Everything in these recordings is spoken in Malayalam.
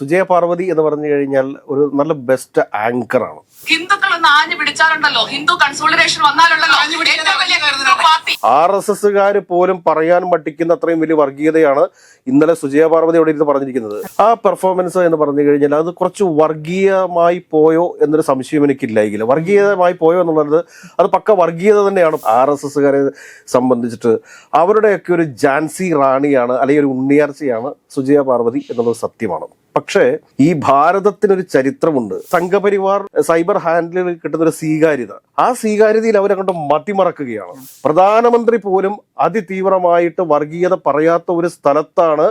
സുജയ പാർവതി എന്ന് പറഞ്ഞു കഴിഞ്ഞാൽ ഒരു നല്ല ബെസ്റ്റ് ആങ്കർ ആണ്. ഹിന്ദുക്കൾ ആഞ്ഞു പിടിച്ചാലുണ്ടല്ലോ. ഹിന്ദു കൺസോളിഡേഷൻ വന്നാലുണ്ടല്ലോ. ആർ എസ് എസ്സുകാർ പോലും പറയാൻ മട്ടിക്കുന്ന അത്രയും വലിയ വർഗീയതയാണ് ഇന്നലെ സുജയ പാർവതി അവിടെ ഇരുന്ന് പറഞ്ഞിരിക്കുന്നത്. ആ പെർഫോമൻസ് എന്ന് പറഞ്ഞു കഴിഞ്ഞാൽ അത് കുറച്ച് വർഗീയമായി പോയോ എന്നൊരു സംശയം എനിക്കില്ല എങ്കിൽ വർഗീയമായി പോയോ എന്നുള്ളത് അത് പക്ക വർഗീയത തന്നെയാണ്. ആർ എസ് എസ്സുകാരെ സംബന്ധിച്ചിട്ട് അവരുടെയൊക്കെ ഒരു ജാൻസി റാണിയാണ് അല്ലെങ്കിൽ ഒരു ഉണ്ണിയാർച്ചയാണ് സുജയ പാർവതി എന്നുള്ളത് സത്യമാണ്. പക്ഷേ ഈ ഭാരതത്തിനൊരു ചരിത്രമുണ്ട്. സംഘപരിവാർ സൈബർ ഹാൻഡിൽ കിട്ടുന്ന ഒരു സ്വീകാര്യത. ആ സ്വീകാര്യതയിൽ അവരങ്ങോട്ട് മതിമറക്കുകയാണ് പ്രധാനമന്ത്രി പോലും അതിതീവ്രമായിട്ട് വർഗീയത പറയാത്ത ഒരു സ്ഥലത്താണ്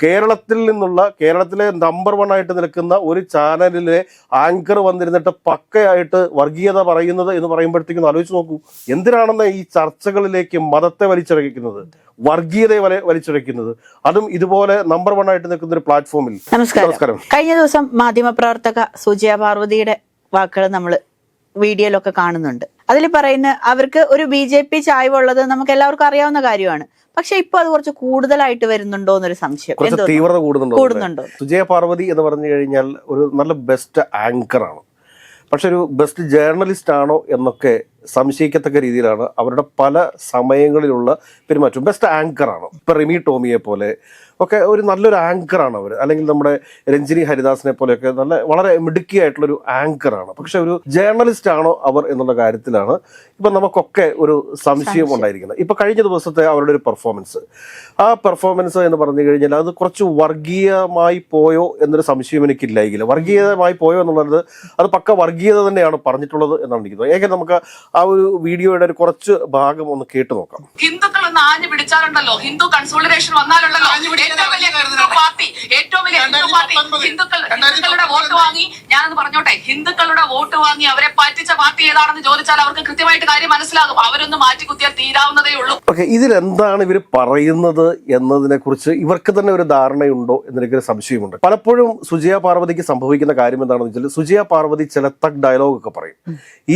കേരളത്തിൽ നിന്നുള്ള കേരളത്തിലെ നമ്പർ വൺ ആയിട്ട് നിൽക്കുന്ന ഒരു ചാനലിലെ ആങ്കർ വന്നിരുന്നിട്ട് പക്കയായിട്ട് വർഗീയത പറയുന്നത് എന്ന് പറയുമ്പോഴത്തേക്കും ആലോചിച്ച് നോക്കൂ. എന്തിനാണെന്ന് ഈ ചർച്ചകളിലേക്ക് മതത്തെ വലിച്ചിറക്കുന്നത് വർഗീയതയെ വരെ വലിച്ചിഴക്കുന്നത് അതും ഇതുപോലെ നമ്പർ വൺ ആയിട്ട് നിൽക്കുന്ന ഒരു പ്ലാറ്റ്ഫോമിൽ നമസ്കാരം. കഴിഞ്ഞ ദിവസം മാധ്യമപ്രവർത്തക സുജയ പാർവതിയുടെ വാക്കുകൾ നമ്മൾ വീഡിയോയിലൊക്കെ കാണുന്നുണ്ട്. അതിൽ പറയുന്ന അവർക്ക് ഒരു ബി ജെ പി ചായ്വുള്ളത് നമുക്ക് എല്ലാവർക്കും അറിയാവുന്ന കാര്യമാണ്. പക്ഷെ ഇപ്പൊ അത് കുറച്ച് കൂടുതലായിട്ട് വരുന്നുണ്ടോ എന്നൊരു സംശയം. തീവ്രത കൂടുന്നുണ്ടോ കൂടുന്നുണ്ടോ? സുജയ പാർവതി എന്ന് പറഞ്ഞു കഴിഞ്ഞാൽ ഒരു നല്ല ബെസ്റ്റ് ആങ്കർ ആണ്. പക്ഷെ ഒരു ബെസ്റ്റ് ജേർണലിസ്റ്റ് ആണോ എന്നൊക്കെ സംശയിക്കത്തക്ക രീതിയിലാണ് അവരുടെ പല സമയങ്ങളിലുള്ള പെരുമാറ്റം. ബെസ്റ്റ് ആങ്കർ ആണ്. ഇപ്പൊ റിമി ടോമിയെ പോലെ ഒക്കെ ഒരു നല്ലൊരു ആങ്കറാണ് അവർ അല്ലെങ്കിൽ നമ്മുടെ രഞ്ജിനി ഹരിദാസിനെ പോലെയൊക്കെ നല്ല വളരെ മിടുക്കിയായിട്ടുള്ള ഒരു ആങ്കറാണ് പക്ഷെ ഒരു ജേർണലിസ്റ്റ് ആണോ അവർ എന്നുള്ള കാര്യത്തിലാണ് ഇപ്പൊ നമുക്കൊക്കെ ഒരു സംശയം ഉണ്ടായിരിക്കുന്നത്. ഇപ്പൊ കഴിഞ്ഞ ദിവസത്തെ അവരുടെ ഒരു പെർഫോമൻസ് ആ പെർഫോമൻസ് എന്ന് പറഞ്ഞു കഴിഞ്ഞാൽ അത് കുറച്ച് വർഗീയമായി പോയോ എന്നൊരു സംശയം എനിക്കില്ലായിരിക്കില്ല വർഗീയമായി പോയോ എന്നുള്ളത് അത് പക്ക വർഗീയത തന്നെയാണ് പറഞ്ഞിട്ടുള്ളത് എന്നാണ് എനിക്ക് തോന്നുന്നത്. ഏകദേശം നമുക്ക് ആ ഒരു വീഡിയോയുടെ ഒരു കുറച്ച് ഭാഗം ഒന്ന് കേട്ടു നോക്കാം. ഹിന്ദുക്കൾ ഒന്ന് ആഞ്ഞു പിടിച്ചാലുണ്ടല്ലോ? ഹിന്ദു കൺസോളിഡേഷൻ വന്നാലുണ്ടല്ലോ? ഏറ്റവും വലിയ കാര്യം പാർട്ടി ഏറ്റവും വലിയ പാർട്ടി ഹിന്ദുക്കൾ ഹിന്ദുക്കളുടെ വോട്ട് വാങ്ങി ഞാനൊന്ന് പറഞ്ഞോട്ടെ ഹിന്ദുക്കളുടെ വോട്ട് വാങ്ങി അവരെ പറ്റിച്ച പാർട്ടി ഏതാണെന്ന് ചോദിച്ചാൽ അവർക്ക് കൃത്യമായിട്ട് കാര്യം മനസ്സിലാകും. അവരൊന്ന് മാറ്റി കുത്തിയാൽ തീരാവുന്നതേ ഉള്ളൂ. ഓക്കെ ഇതിലെന്താണ് ഇവർ പറയുന്നത് എന്നതിനെ കുറിച്ച് ഇവർക്ക് തന്നെ ഒരു ധാരണയുണ്ടോ എന്നെനിക്കൊരു സംശയമുണ്ട്. പലപ്പോഴും സുജയ പാർവതിക്ക് സംഭവിക്കുന്ന കാര്യം എന്താണെന്ന് വെച്ചാൽ സുജയ പാർവതി ചില തക് ഡയലോഗ് ഒക്കെ പറയും.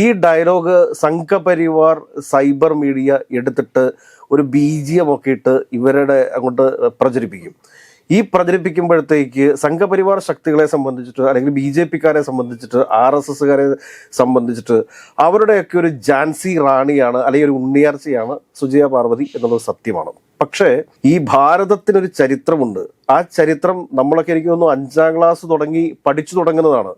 ഈ ഡയലോഗ് സംഘപരിവാർ സൈബർ മീഡിയ എടുത്തിട്ട് ഒരു ബീജിയമൊക്കെ ഇട്ട് ഇവരുടെ അങ്ങോട്ട് പ്രചരിപ്പിക്കും. ഈ പ്രചരിപ്പിക്കുമ്പോഴത്തേക്ക് സംഘപരിവാർ ശക്തികളെ സംബന്ധിച്ചിട്ട് അല്ലെങ്കിൽ ബി ജെ പിക്കാരെ സംബന്ധിച്ചിട്ട് ആർ എസ് എസ്സുകാരെ സംബന്ധിച്ചിട്ട് അവരുടെയൊക്കെ ഒരു ജാൻസി റാണിയാണ് അല്ലെങ്കിൽ ഒരു ഉണ്ണിയാർച്ചയാണ് സുജയ പാർവതി എന്നുള്ളത് സത്യമാണ്. പക്ഷേ ഈ ഭാരതത്തിനൊരു ചരിത്രമുണ്ട്. ആ ചരിത്രം നമ്മളൊക്കെ എനിക്ക് തോന്നുന്നു അഞ്ചാം ക്ലാസ് തുടങ്ങി പഠിച്ചു തുടങ്ങുന്നതാണ്.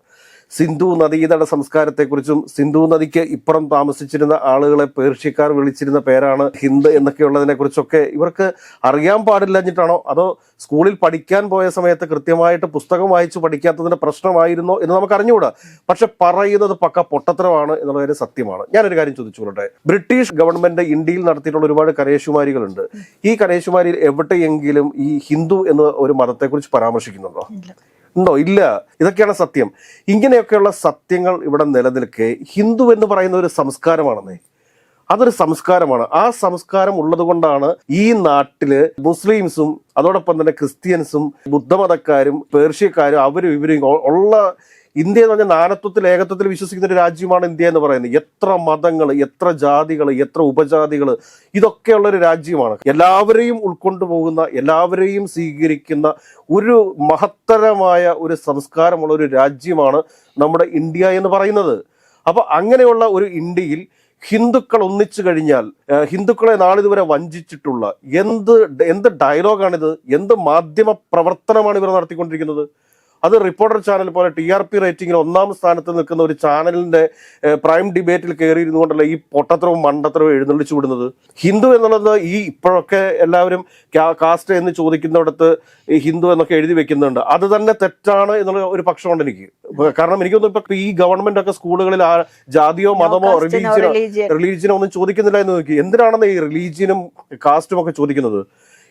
സിന്ധു നദീതട സംസ്കാരത്തെക്കുറിച്ചും സിന്ധു നദിക്ക് ഇപ്പുറം താമസിച്ചിരുന്ന ആളുകളെ പേർഷ്യക്കാർ വിളിച്ചിരുന്ന പേരാണ് ഹിന്ദ് എന്നൊക്കെയുള്ളതിനെ കുറിച്ചൊക്കെ ഇവർക്ക് അറിയാൻ പാടില്ലഞ്ഞിട്ടാണോ അതോ സ്കൂളിൽ പഠിക്കാൻ പോയ സമയത്ത് കൃത്യമായിട്ട് പുസ്തകം വായിച്ച് പഠിക്കാത്തതിന്റെ പ്രശ്നമായിരുന്നോ എന്ന് നമുക്ക് അറിഞ്ഞുകൂടാ. പക്ഷെ പറയുന്നത് പക്ക പൊട്ടത്തരമാണ് എന്നുള്ള കാര്യം സത്യമാണ്. ഞാനൊരു കാര്യം ചോദിച്ചുകൊള്ളട്ടെ. ബ്രിട്ടീഷ് ഗവൺമെന്റ് ഇന്ത്യയിൽ നടത്തിയിട്ടുള്ള ഒരുപാട് കരേശുമാരികളുണ്ട്. ഈ കരേശുമാരിയിൽ എവിടെയെങ്കിലും ഈ ഹിന്ദു എന്ന ഒരു മതത്തെക്കുറിച്ച് പരാമർശിക്കുന്നുണ്ടോ? ഉണ്ടോ? ഇല്ല. ഇതൊക്കെയാണ് സത്യം. ഇങ്ങനെയൊക്കെയുള്ള സത്യങ്ങൾ ഇവിടെ നിലനിൽക്കെ ഹിന്ദു എന്ന് പറയുന്ന ഒരു സംസ്കാരമാണെന്നേ. അതൊരു സംസ്കാരമാണ്. ആ സംസ്കാരം ഉള്ളത് കൊണ്ടാണ് ഈ നാട്ടിൽ മുസ്ലിംസും അതോടൊപ്പം തന്നെ ക്രിസ്ത്യൻസും ബുദ്ധമതക്കാരും പേർഷ്യക്കാരും അവരും ഇവരും ഉള്ള ഇന്ത്യ എന്ന് പറഞ്ഞാൽ നാനത്വത്തിൽ ഏകത്വത്തിൽ വിശ്വസിക്കുന്ന ഒരു രാജ്യമാണ് ഇന്ത്യ എന്ന് പറയുന്നത്. എത്ര മതങ്ങൾ എത്ര ജാതികൾ എത്ര ഉപജാതികൾ ഇതൊക്കെയുള്ള ഒരു രാജ്യമാണ്. എല്ലാവരെയും ഉൾക്കൊണ്ടു പോകുന്ന എല്ലാവരെയും സ്വീകരിക്കുന്ന ഒരു മഹത്തരമായ ഒരു സംസ്കാരമുള്ള ഒരു രാജ്യമാണ് നമ്മുടെ ഇന്ത്യ എന്ന് പറയുന്നത്. അപ്പൊ അങ്ങനെയുള്ള ഒരു ഇന്ത്യയിൽ ഹിന്ദുക്കൾ ഒന്നിച്ചു കഴിഞ്ഞാൽ ഹിന്ദുക്കളെ നാളിതുവരെ വഞ്ചിച്ചിട്ടുള്ള എന്ത് എന്ത് ഡയലോഗാണിത് എന്ത് മാധ്യമ പ്രവർത്തനമാണ് ഇവർ നടത്തിക്കൊണ്ടിരിക്കുന്നത്? അത് റിപ്പോർട്ടർ ചാനൽ പോലെ ടി ആർ പി റേറ്റിംഗിൽ ഒന്നാം സ്ഥാനത്ത് നിൽക്കുന്ന ഒരു ചാനലിന്റെ പ്രൈം ഡിബേറ്റിൽ കയറിയിരുന്നു കൊണ്ടല്ല ഈ പൊട്ടത്രവും മണ്ടത്രവും എഴുന്നള്ളിച്ചു വിടുന്നത്? ഹിന്ദു എന്നുള്ളത് ഈ ഇപ്പോഴൊക്കെ എല്ലാവരും കാസ്റ്റ് എന്ന് ചോദിക്കുന്നിടത്ത് ഈ ഹിന്ദു എന്നൊക്കെ എഴുതി വെക്കുന്നുണ്ട്. അത് തന്നെ തെറ്റാണ് എന്നുള്ള ഒരു പക്ഷമുണ്ട് എനിക്ക്. കാരണം എനിക്ക് തോന്നുന്നു ഇപ്പൊ ഈ ഗവൺമെന്റ് ഒക്കെ സ്കൂളുകളിൽ ആ ജാതിയോ മതമോ റിലീജിയോ റിലീജിയനോ റിലീജിയനോ ഒന്നും ചോദിക്കുന്നില്ല എന്ന് നോക്കി. എന്തിനാണെന്ന് ഈ റിലീജിയനും കാസ്റ്റും ഒക്കെ ചോദിക്കുന്നത്?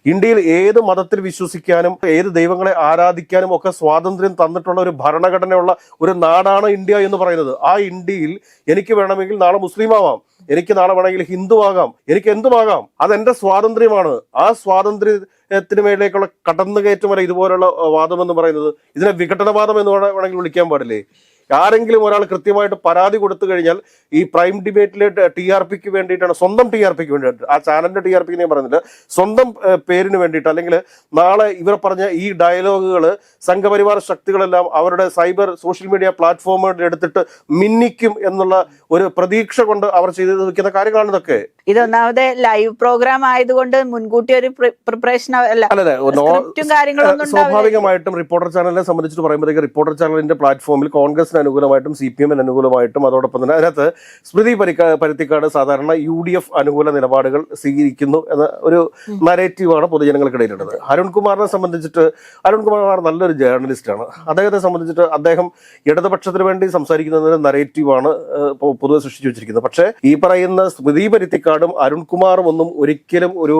ഇന്ത്യയിൽ ഏത് മതത്തിൽ വിശ്വസിക്കാനും ഏത് ദൈവങ്ങളെ ആരാധിക്കാനും ഒക്കെ സ്വാതന്ത്ര്യം തന്നിട്ടുള്ള ഒരു ഭരണഘടനയുള്ള ഒരു നാടാണ് ഇന്ത്യ എന്ന് പറയുന്നത്. ആ ഇന്ത്യയിൽ എനിക്ക് വേണമെങ്കിൽ നാളെ മുസ്ലിം ആവാം എനിക്ക് നാളെ വേണമെങ്കിൽ ഹിന്ദു ആകാം എനിക്ക് എന്തുമാകാം? അതെന്റെ സ്വാതന്ത്ര്യമാണ്. ആ സ്വാതന്ത്ര്യത്തിന് മേലേക്കുള്ള കടന്നുകയറ്റം വരെ ഇതുപോലുള്ള വാദം എന്ന് പറയുന്നത് ഇതിനെ വിഘടനവാദം എന്ന് വേണ- വേണമെങ്കിൽ വിളിക്കാൻ പാടില്ലേ? ആരെങ്കിലും ഒരാൾ കൃത്യമായിട്ട് പരാതി കൊടുത്തു കഴിഞ്ഞാൽ ഈ പ്രൈം ഡിബേറ്റിലെ ടി ആർ പിക്ക് വേണ്ടിയിട്ടാണ് സ്വന്തം ടി ആർ പിക്ക് വേണ്ടിയിട്ട് ആ ചാനലിന്റെ ടി ആർ പിക്ക് ഞാൻ പറയുന്നില്ല സ്വന്തം പേരിന് വേണ്ടിയിട്ട് അല്ലെങ്കിൽ നാളെ ഇവർ പറഞ്ഞ ഈ ഡയലോഗുകൾ സംഘപരിവാർ ശക്തികളെല്ലാം അവരുടെ സൈബർ സോഷ്യൽ മീഡിയ പ്ലാറ്റ്ഫോമുകളിൽ എടുത്തിട്ട് മിന്നിക്കും എന്നുള്ള ഒരു പ്രതീക്ഷ കൊണ്ട് അവർ ചെയ്തു നിൽക്കുന്ന കാര്യങ്ങളാണ് ഇതൊക്കെ. ഇതൊന്നാമത് ലൈവ് പ്രോഗ്രാം ആയതുകൊണ്ട് മുൻകൂട്ടി ഒരു പ്രിപ്പറേഷൻ അല്ല സ്വാഭാവികമായിട്ടും റിപ്പോർട്ടർ ചാനലിനെ സംബന്ധിച്ചിട്ട് പറയുമ്പോഴത്തേക്ക് റിപ്പോർട്ടർ ചാനലിന്റെ പ്ലാറ്റ്ഫോമിൽ കോൺഗ്രസിന് അനുകൂലമായിട്ടും സി പി എമ്മിന് അനുകൂലമായിട്ടും അതോടൊപ്പം തന്നെ അതിനകത്ത് സ്മൃതി പരിക്ക പരുത്തിക്കാട് സാധാരണ യു ഡി എഫ് അനുകൂല നിലപാടുകൾ സ്വീകരിക്കുന്നു എന്ന ഒരു നരേറ്റീവാണ് പൊതുജനങ്ങൾക്കിടയിലുള്ളത്. അരുൺകുമാറിനെ സംബന്ധിച്ചിട്ട് അരുൺകുമാർ നല്ലൊരു ജേർണലിസ്റ്റാണ് അദ്ദേഹത്തെ സംബന്ധിച്ചിട്ട് അദ്ദേഹം ഇടതുപക്ഷത്തിന് വേണ്ടി സംസാരിക്കുന്നതിന് നരേറ്റീവാണ് പൊതുവെ സൃഷ്ടിച്ചു വെച്ചിരിക്കുന്നത്. പക്ഷേ ഈ പറയുന്ന സ്മൃതി പരുത്തിക്കാടും അരുൺകുമാറും ഒന്നും ഒരിക്കലും ഒരു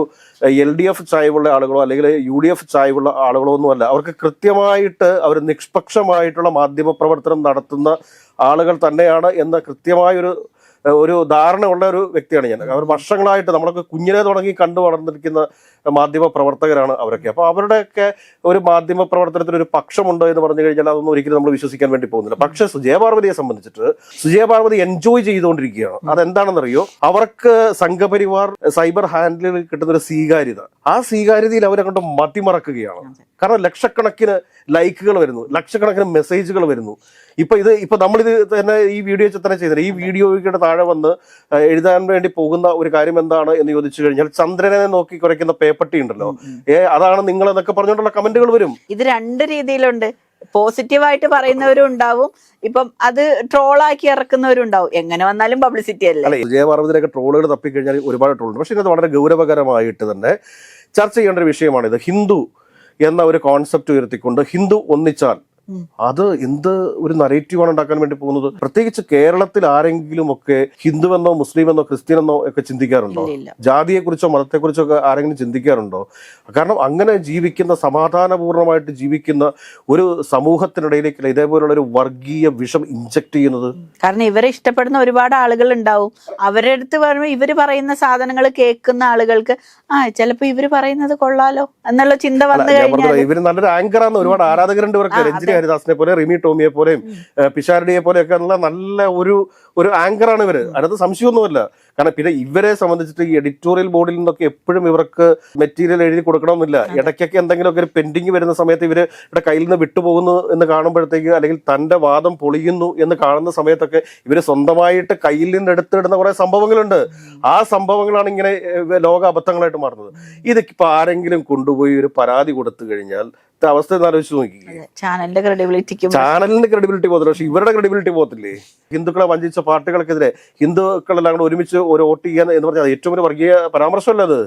എൽ ഡി എഫ് ചായവുള്ള ആളുകളോ അല്ലെങ്കിൽ യു ഡി എഫ് ചായവുള്ള ആളുകളോ ഒന്നുമല്ല. അവർക്ക് കൃത്യമായിട്ട് അവർ നിഷ്പക്ഷമായിട്ടുള്ള മാധ്യമ പ്രവർത്തനം നടത്തുന്ന ആളുകൾ തന്നെയാണ് എന്ന കൃത്യമായൊരു ഒരു ധാരണ ഉള്ള ഒരു വ്യക്തിയാണ് ഞാൻ. അവർ വർഷങ്ങളായിട്ട് നമ്മളൊക്കെ കുഞ്ഞിനെ തുടങ്ങി കണ്ടു വളർന്നിരിക്കുന്ന മാധ്യമ പ്രവർത്തകരാണ് അവരൊക്കെ. അപ്പോൾ അവരുടെയൊക്കെ ഒരു മാധ്യമ പ്രവർത്തനത്തിന് ഒരു പക്ഷമുണ്ടോ എന്ന് പറഞ്ഞു കഴിഞ്ഞാൽ അതൊന്നും ഒരിക്കലും നമ്മൾ വിശ്വസിക്കാൻ വേണ്ടി പോകുന്നില്ല. പക്ഷെ സുജയപാർവതിയെ സംബന്ധിച്ചിട്ട് സുജയപാർവതി എൻജോയ് ചെയ്തുകൊണ്ടിരിക്കുകയാണ്. അതെന്താണെന്നറിയോ? അവർക്ക് സംഘപരിവാർ സൈബർ ഹാൻഡിൽ കിട്ടുന്ന ഒരു സ്വീകാര്യത. ആ സ്വീകാര്യതയിൽ അവരങ്ങോട്ട് മതിമറക്കുകയാണ് കാരണം ലക്ഷക്കണക്കിന് ലൈക്കുകൾ വരുന്നു ലക്ഷക്കണക്കിന് മെസ്സേജുകൾ വരുന്നു. ഇപ്പൊ ഇത് ഇപ്പൊ നമ്മളിത് തന്നെ ഈ വീഡിയോ ചിത്രം ചെയ്തില്ല? ഈ വീഡിയോയുടെ താഴെ വന്ന് എഴുതാൻ വേണ്ടി പോകുന്ന ഒരു കാര്യം എന്താണ് എന്ന് ചോദിച്ചു കഴിഞ്ഞാൽ ചന്ദ്രനെ നോക്കി കുറയ്ക്കുന്ന പേപ്പട്ടി ഉണ്ടല്ലോ ഏ അതാണ് നിങ്ങൾ എന്നൊക്കെ പറഞ്ഞുകൊണ്ടുള്ള കമന്റുകൾ വരും. ഇത് രണ്ട് രീതിയിലുണ്ട്. പോസിറ്റീവായിട്ട് പറയുന്നവരും ഉണ്ടാവും. ഇപ്പം അത് ട്രോളാക്കി ഇറക്കുന്നവരും ഉണ്ടാവും. എങ്ങനെ വന്നാലും പബ്ലിസിറ്റി അല്ലേ? വിജയപാർവതിയിലൊക്കെ ട്രോളുകൾ തപ്പിക്കഴിഞ്ഞാൽ ഒരുപാട് ട്രോളുണ്ട്. പക്ഷെ ഇത് വളരെ ഗൗരവകരമായിട്ട് തന്നെ ചർച്ച ചെയ്യേണ്ട ഒരു വിഷയമാണിത്. ഹിന്ദു എന്ന ഒരു കോൺസെപ്റ്റ് ഉയർത്തിക്കൊണ്ട് ഹിന്ദു ഒന്നിച്ചാൽ അത് എന്ത് ഒരു നറേറ്റീവാണ് ഉണ്ടാക്കാൻ വേണ്ടി പോകുന്നത്? പ്രത്യേകിച്ച് കേരളത്തിൽ ആരെങ്കിലും ഒക്കെ ഹിന്ദുവെന്നോ മുസ്ലിമെന്നോ ക്രിസ്ത്യനെന്നോ ഒക്കെ ചിന്തിക്കാറുണ്ടോ. ജാതിയെക്കുറിച്ചോ മതത്തെക്കുറിച്ചോ ഒക്കെ ആരെങ്കിലും ചിന്തിക്കാറുണ്ടോ? കാരണം അങ്ങനെ ജീവിക്കുന്ന സമാധാനപൂർണമായിട്ട് ജീവിക്കുന്ന ഒരു സമൂഹത്തിനിടയിലേക്ക് ഇതേപോലുള്ള ഒരു വർഗീയ വിഷം ഇഞ്ചക്ട് ചെയ്യുന്നത്? കാരണം ഇവരെ ഇഷ്ടപ്പെടുന്ന ഒരുപാട് ആളുകൾ ഉണ്ടാവും. അവരുടെ അടുത്ത് പറയുമ്പോൾ ഇവർ പറയുന്ന സാധനങ്ങൾ കേൾക്കുന്ന ആളുകൾക്ക് ആ ചിലപ്പോ ഇവർ പറയുന്നത് കൊള്ളാലോ എന്നുള്ള ചിന്ത വന്നു കഴിഞ്ഞാൽ ഇവർ നല്ലൊരു ആങ്കറാണ് ഒരുപാട് ആരാധകരുണ്ട് ഇവർക്ക്. രഞ്ജിനി ഹരിദാസിനെ പോലെ റിമി ടോമിയെ പോലെയും പിഷാരടിയെ പോലെയൊക്കെ ഉള്ള നല്ല ഒരു ഒരു ആങ്കറാണ് ഇവർ. അതിനകത്ത് സംശയമൊന്നുമില്ല. കാരണം പിന്നെ ഇവരെ സംബന്ധിച്ചിട്ട് ഈ എഡിറ്റോറിയൽ ബോർഡിൽ നിന്നൊക്കെ എപ്പോഴും ഇവർക്ക് മെറ്റീരിയൽ എഴുതി കൊടുക്കണമെന്നില്ല. ഇടയ്ക്കൊക്കെ എന്തെങ്കിലുമൊക്കെ ഒരു പെൻഡിങ് വരുന്ന സമയത്ത് ഇവർ ഇവിടെ കയ്യിൽ നിന്ന് വിട്ടുപോകുന്നു എന്ന് കാണുമ്പോഴത്തേക്ക് അല്ലെങ്കിൽ തന്റെ വാദം പൊളിയുന്നു എന്ന് കാണുന്ന സമയത്തൊക്കെ ഇവർ സ്വന്തമായിട്ട് കയ്യിൽ നിന്ന് എടുത്തിടുന്ന കുറെ സംഭവങ്ങളുണ്ട്. ആ സംഭവങ്ങളാണ് ഇങ്ങനെ ലോക അബദ്ധങ്ങളായിട്ട് മാറുന്നത്. ഇതിപ്പോ ആരെങ്കിലും കൊണ്ടുപോയി ഒരു പരാതി കൊടുത്തു കഴിഞ്ഞാൽ അവസ്ഥ ആലോചിച്ച് നോക്കിക്കേ. ചാനലിന്റെ ക്രെഡിബിലിറ്റിക്കും ചാനലിന്റെ ക്രെഡിബിലിറ്റി പോകത്തില്ല പക്ഷെ ഇവരുടെ ക്രെഡിബിലിറ്റി പോകത്തില്ലേ? ഹിന്ദുക്കളെ വഞ്ചിച്ച പാർട്ടികൾക്കെതിരെ ഹിന്ദുക്കളെല്ലാം കൂടെ ഒരുമിച്ച് ഒരു വോട്ട് ചെയ്യാൻ എന്ന് പറഞ്ഞാൽ ഏറ്റവും ഒരു വർഗീയ പരാമർശമല്ല അത്?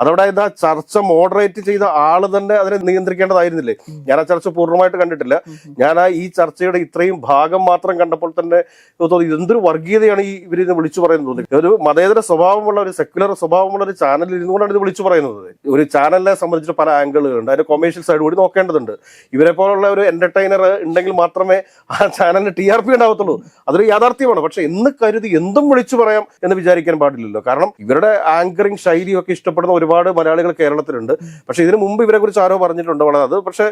അതവിടെ ആ ചർച്ച മോഡറേറ്റ് ചെയ്ത ആൾ തന്നെ അതിനെ നിയന്ത്രിക്കേണ്ടതായിരുന്നില്ലേ? ഞാൻ ആ ചർച്ച പൂർണമായിട്ട് കണ്ടിട്ടില്ല. ഞാൻ ആ ഈ ചർച്ചയുടെ ഇത്രയും ഭാഗം മാത്രം കണ്ടപ്പോൾ തന്നെ എന്തൊരു വർഗീയതയാണ് ഈ ഇത് വിളിച്ചു പറയുന്നത് തോന്നി. ഒരു മതേതര സ്വഭാവമുള്ള ഒരു സെക്യുലർ സ്വഭാവമുള്ള ഒരു ചാനലിൽ ഇരുന്നുകൊണ്ടാണ് ഇത് വിളിച്ചു പറയുന്നത്. ഒരു ചാനലിനെ സംബന്ധിച്ച് പല ആംഗിളുകളുണ്ട് അതിന്റെ കൊമേഴ്ഷ്യൽ സൈഡ് കൂടി നോക്കേണ്ടതുണ്ട്. ഇവരെ പോലുള്ള ഒരു എന്റർടൈനർ ഉണ്ടെങ്കിൽ മാത്രമേ ആ ചാനലിന് ടി ആർ പി ഉണ്ടാവത്തുള്ളൂ. അതൊരു യാഥാർത്ഥ്യമാണ്. പക്ഷെ എന്ന് കരുതി എന്തും വിളിച്ചു പറയാം എന്ന് വിചാരിക്കാൻ പാടില്ലല്ലോ. കാരണം ഇവരുടെ ആങ്കറിങ് ശൈലിയൊക്കെ ഇഷ്ടപ്പെടുന്ന ഒരുപാട് മലയാളികൾ കേരളത്തിലുണ്ട്. പക്ഷെ ഇതിനു മുമ്പ് ഇവരെ കുറിച്ച് ആരോ പറഞ്ഞിട്ടുണ്ട്? വളരെ അത് പക്ഷെ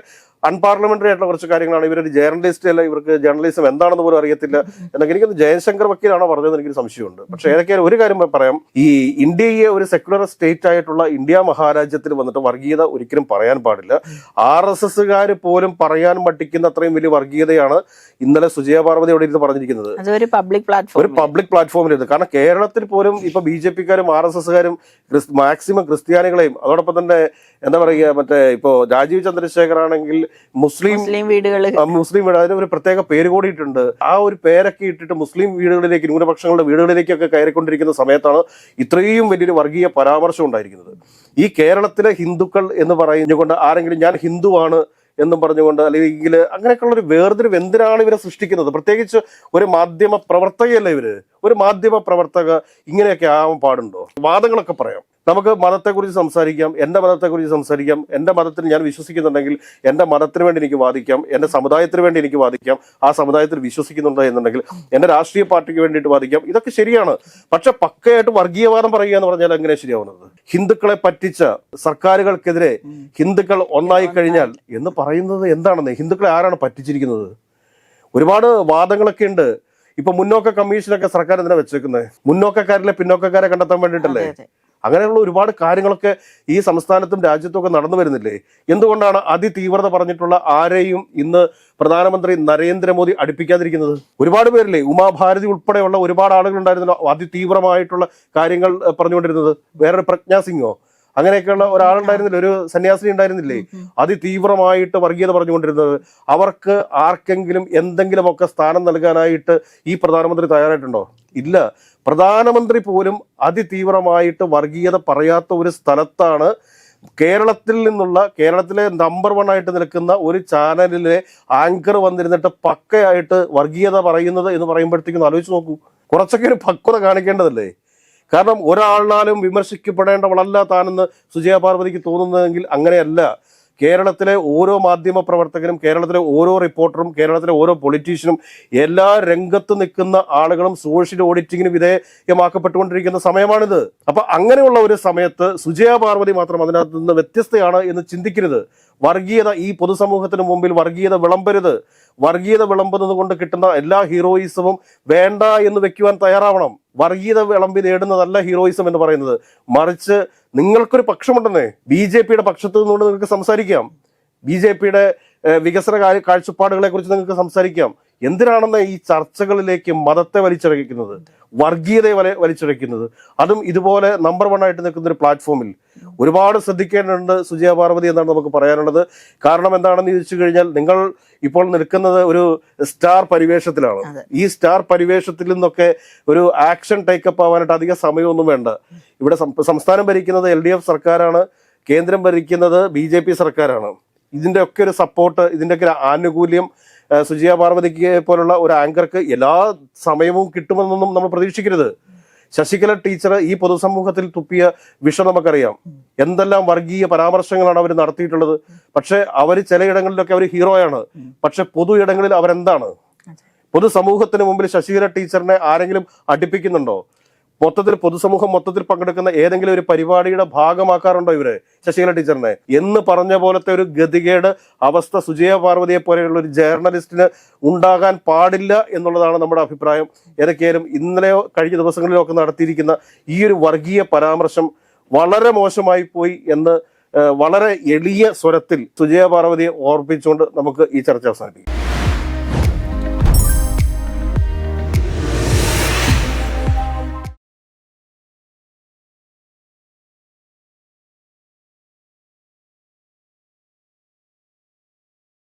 അൺപാർലമെന്ററി ആയിട്ടുള്ള കുറച്ച് കാര്യങ്ങളാണ്. ഇവരൊരു ജേർണലിസ്റ്റ് അല്ല ഇവർക്ക് ജേർണലിസം എന്താണെന്ന് പോലും അറിയത്തില്ല എന്നൊക്കെ എനിക്ക് ജയശങ്കർ വക്കീലാണോ പറഞ്ഞതെന്ന് എനിക്കൊരു സംശയമുണ്ട്. പക്ഷേ ഏതൊക്കെയാലും ഒരു കാര്യം പറയാം. ഈ ഇന്ത്യയെ ഒരു സെക്യുലർ സ്റ്റേറ്റ് ആയിട്ടുള്ള ഇന്ത്യ മഹാരാജ്യത്തിൽ വന്നിട്ട് വർഗീയത ഒരിക്കലും പറയാൻ പാടില്ല. ആർ എസ് എസ്സുകാർ പോലും പറയാൻ മട്ടിക്കുന്ന അത്രയും വലിയ വർഗീയതയാണ് ഇന്നലെ സുജയ പാർവതി അവിടെ ഇരുന്ന് പറഞ്ഞിരിക്കുന്നത്. അതൊരു പബ്ലിക് ഒരു പബ്ലിക് പ്ലാറ്റ്ഫോമിൽ ഇത്. കാരണം കേരളത്തിൽ പോലും ഇപ്പൊ ബി ജെ പിക്കാരും ആർ എസ് എസ്സുകാരും മാക്സിമം ക്രിസ്ത്യാനികളെയും അതോടൊപ്പം തന്നെ എന്താ പറയുക മറ്റേ ഇപ്പോ രാജീവ് ചന്ദ്രശേഖർ ആണെങ്കിൽ മുസ്ലിം മുസ്ലിം വീടുകൾ മുസ്ലിം വീട് അതിന് ഒരു പ്രത്യേക പേര് കൂടിയിട്ടുണ്ട്. ആ ഒരു പേരൊക്കെ ഇട്ടിട്ട് മുസ്ലിം വീടുകളിലേക്ക് ന്യൂനപക്ഷങ്ങളുടെ വീടുകളിലേക്കൊക്കെ കയറിക്കൊണ്ടിരിക്കുന്ന സമയത്താണ് ഇത്രയും വലിയൊരു വർഗീയ പരാമർശം ഉണ്ടായിരിക്കുന്നത്. ഈ കേരളത്തിലെ ഹിന്ദുക്കൾ എന്ന് പറഞ്ഞുകൊണ്ട് ആരെങ്കിലും ഞാൻ ഹിന്ദുവാണ് എന്നും പറഞ്ഞുകൊണ്ട് അല്ലെങ്കിൽ അങ്ങനെയൊക്കെയുള്ള ഒരു വേർതിരിവ് എന്തിനാണ് ഇവരെ സൃഷ്ടിക്കുന്നത്? പ്രത്യേകിച്ച് ഒരു മാധ്യമ പ്രവർത്തകയല്ലേ ഇവർ? ഒരു മാധ്യമ പ്രവർത്തക ഇങ്ങനെയൊക്കെ ആവാൻ പാടുണ്ടോ? വാദങ്ങളൊക്കെ പറയാം. നമുക്ക് മതത്തെക്കുറിച്ച് സംസാരിക്കാം എന്റെ മതത്തെക്കുറിച്ച് സംസാരിക്കാം എന്റെ മതത്തിൽ ഞാൻ വിശ്വസിക്കുന്നുണ്ടെങ്കിൽ എന്റെ മതത്തിന് വേണ്ടി എനിക്ക് വാദിക്കാം എന്റെ സമുദായത്തിന് വേണ്ടി എനിക്ക് വാദിക്കാം ആ സമുദായത്തിൽ വിശ്വസിക്കുന്നുണ്ട് എന്നുണ്ടെങ്കിൽ എന്റെ രാഷ്ട്രീയ പാർട്ടിക്ക് വേണ്ടിയിട്ട് വാദിക്കാം. ഇതൊക്കെ ശരിയാണ്. പക്ഷെ പക്കയായിട്ട് വർഗീയവാദം പറയുക എന്ന് പറഞ്ഞാൽ എങ്ങനെ ശരിയാവുന്നത്? ഹിന്ദുക്കളെ പറ്റിച്ച സർക്കാരുകൾക്കെതിരെ ഹിന്ദുക്കൾ ഒന്നായി കഴിഞ്ഞാൽ എന്ന് പറയുന്നത് എന്താണെന്ന്? ഹിന്ദുക്കളെ ആരാണ് പറ്റിച്ചിരിക്കുന്നത്? ഒരുപാട് വാദങ്ങളൊക്കെ ഉണ്ട്. ഇപ്പൊ മുന്നോക്ക കമ്മീഷനൊക്കെ സർക്കാർ എന്തിനാ വെച്ചേക്കുന്നത് മുന്നോക്കക്കാരിലെ പിന്നോക്കക്കാരെ കണ്ടെത്താൻ വേണ്ടിയിട്ടല്ലേ. അങ്ങനെയുള്ള ഒരുപാട് കാര്യങ്ങളൊക്കെ ഈ സംസ്ഥാനത്തും രാജ്യത്തും ഒക്കെ നടന്നു വരുന്നില്ലേ? എന്തുകൊണ്ടാണ് അതിതീവ്രത പറഞ്ഞിട്ടുള്ള ആരെയും ഇന്ന് പ്രധാനമന്ത്രി നരേന്ദ്രമോദി അടുപ്പിക്കാതിരിക്കുന്നത്? ഒരുപാട് പേരില്ലേ ഉമാഭാരതി ഉൾപ്പെടെയുള്ള ഒരുപാട് ആളുകൾ ഉണ്ടായിരുന്നല്ലോ അതിതീവ്രമായിട്ടുള്ള കാര്യങ്ങൾ പറഞ്ഞുകൊണ്ടിരുന്നത്. വേറൊരു പ്രജ്ഞാ സിംഗോ? അങ്ങനെയൊക്കെയുള്ള ഒരാളുണ്ടായിരുന്നില്ല ഒരു സന്യാസിനി ഉണ്ടായിരുന്നില്ലേ? അതിതീവ്രമായിട്ട് വർഗീയത പറഞ്ഞുകൊണ്ടിരുന്നത്. അവർക്ക് ആർക്കെങ്കിലും എന്തെങ്കിലുമൊക്കെ സ്ഥാനം നൽകാനായിട്ട് ഈ പ്രധാനമന്ത്രി തയ്യാറായിട്ടുണ്ടോ? ഇല്ല. പ്രധാനമന്ത്രി പോലും അതിതീവ്രമായിട്ട് വർഗീയത പറയാത്ത ഒരു സ്ഥലത്താണ് കേരളത്തിൽ നിന്നുള്ള കേരളത്തിലെ നമ്പർ വൺ ആയിട്ട് നിൽക്കുന്ന ഒരു ചാനലിലെ ആങ്കർ വന്നിരുന്നിട്ട് പക്കയായിട്ട് വർഗീയത പറയുന്നത് എന്ന് പറയുമ്പോഴത്തേക്കും ആലോചിച്ച് നോക്കൂ. കുറച്ചൊക്കെ ഒരു പക്വത കാണിക്കേണ്ടതല്ലേ? കാരണം ഒരാളിനാലും വിമർശിക്കപ്പെടേണ്ടവളല്ല താനെന്ന് സുജയ പാർവതിക്ക് തോന്നുന്നതെങ്കിൽ അങ്ങനെയല്ല. കേരളത്തിലെ ഓരോ മാധ്യമ പ്രവർത്തകനും കേരളത്തിലെ ഓരോ റിപ്പോർട്ടറും കേരളത്തിലെ ഓരോ പൊളിറ്റീഷ്യനും എല്ലാ രംഗത്ത് നിൽക്കുന്ന ആളുകളും സോഷ്യൽ ഓഡിറ്റിങ്ങിന് വിധേയമാക്കപ്പെട്ടുകൊണ്ടിരിക്കുന്ന സമയമാണിത്. അപ്പൊ അങ്ങനെയുള്ള ഒരു സമയത്ത് സുജയ പാർവതി മാത്രം അതിനകത്ത് നിന്ന് വ്യത്യസ്തയാണ് എന്ന് ചിന്തിക്കരുത്. വർഗീയത ഈ പൊതുസമൂഹത്തിന് മുമ്പിൽ വർഗീയത വിളമ്പരുത്. വർഗീയത വിളമ്പുന്നത് കൊണ്ട് കിട്ടുന്ന എല്ലാ ഹീറോയിസവും വേണ്ട എന്ന് വെക്കുവാൻ തയ്യാറാവണം. വർഗീയത വിളമ്പി നേടുന്നതല്ല ഹീറോയിസം എന്ന് പറയുന്നത്. മറിച്ച് നിങ്ങൾക്കൊരു പക്ഷമുണ്ടെന്നേ. ബി ജെ പിയുടെ പക്ഷത്ത് നിന്നുകൊണ്ട് നിങ്ങൾക്ക് സംസാരിക്കാം. ബി ജെ പിയുടെ വികസന കാഴ്ചപ്പാടുകളെ കുറിച്ച് നിങ്ങൾക്ക് സംസാരിക്കാം. എന്തിനാണെന്ന് ഈ ചർച്ചകളിലേക്ക് മതത്തെ വലിച്ചിഴക്കുന്നത് വർഗീയതയെ വല വലിച്ചിഴക്കുന്നത് അതും ഇതുപോലെ നമ്പർ വൺ ആയിട്ട് നിൽക്കുന്ന ഒരു പ്ലാറ്റ്ഫോമിൽ ഒരുപാട് ശ്രദ്ധിക്കേണ്ടതുണ്ട് സുജയ പാർവതി എന്നാണ് നമുക്ക് പറയാനുള്ളത്. കാരണം എന്താണെന്ന് ചോദിച്ചു കഴിഞ്ഞാൽ നിങ്ങൾ ഇപ്പോൾ നിൽക്കുന്നത് ഒരു സ്റ്റാർ പരിവേഷത്തിലാണ്. ഈ സ്റ്റാർ പരിവേഷത്തിൽ നിന്നൊക്കെ ഒരു ആക്ഷൻ ടേക്കപ്പ് ആവാനായിട്ട് അധികം സമയമൊന്നും വേണ്ട. ഇവിടെ സംസ്ഥാനം ഭരിക്കുന്നത് എൽ ഡി എഫ് സർക്കാരാണ്. കേന്ദ്രം ഭരിക്കുന്നത് ബി ജെ പി സർക്കാരാണ്. ഇതിന്റെ ഒക്കെ ഒരു സപ്പോർട്ട് ഒരു ആനുകൂല്യം സുജിയ പാർവതിക്ക് പോലുള്ള ഒരു ആങ്കർക്ക് എല്ലാ സമയവും കിട്ടുമെന്നൊന്നും നമ്മൾ പ്രതീക്ഷിക്കരുത്. ശശികല ടീച്ചർ ഈ പൊതുസമൂഹത്തിൽ തുപ്പിയ വിഷം നമുക്കറിയാം. എന്തെല്ലാം വർഗീയ പരാമർശങ്ങളാണ് അവർ നടത്തിയിട്ടുള്ളത്. പക്ഷെ അവർ ചിലയിടങ്ങളിലൊക്കെ അവർ ഹീറോയാണ് പക്ഷെ പൊതു ഇടങ്ങളിൽ അവരെന്താണ്? പൊതുസമൂഹത്തിന് മുമ്പിൽ ശശികല ടീച്ചറിനെ ആരെങ്കിലും അടുപ്പിക്കുന്നുണ്ടോ? മൊത്തത്തിൽ പൊതുസമൂഹം മൊത്തത്തിൽ പങ്കെടുക്കുന്ന ഏതെങ്കിലും ഒരു പരിപാടിയുടെ ഭാഗമാക്കാറുണ്ടോ ഇവർ? ശശികല ടീച്ചറിനെ. എന്ന് പറഞ്ഞ പോലത്തെ ഒരു ഗതികേട് അവസ്ഥ സുജയ പാർവതിയെ പോലെയുള്ള ഒരു ജേർണലിസ്റ്റിന് ഉണ്ടാകാൻ പാടില്ല എന്നുള്ളതാണ് നമ്മുടെ അഭിപ്രായം. ഏതൊക്കെയാലും ഇന്നലെയോ കഴിഞ്ഞ ദിവസങ്ങളിലോ ഒക്കെ നടത്തിയിരിക്കുന്ന ഈ ഒരു വർഗീയ പരാമർശം വളരെ മോശമായി പോയി എന്ന് വളരെ എളിയ സ്വരത്തിൽ സുജയ പാർവതിയെ ഓർപ്പിച്ചുകൊണ്ട് നമുക്ക് ഈ ചർച്ച അവസാനിപ്പിക്കാം.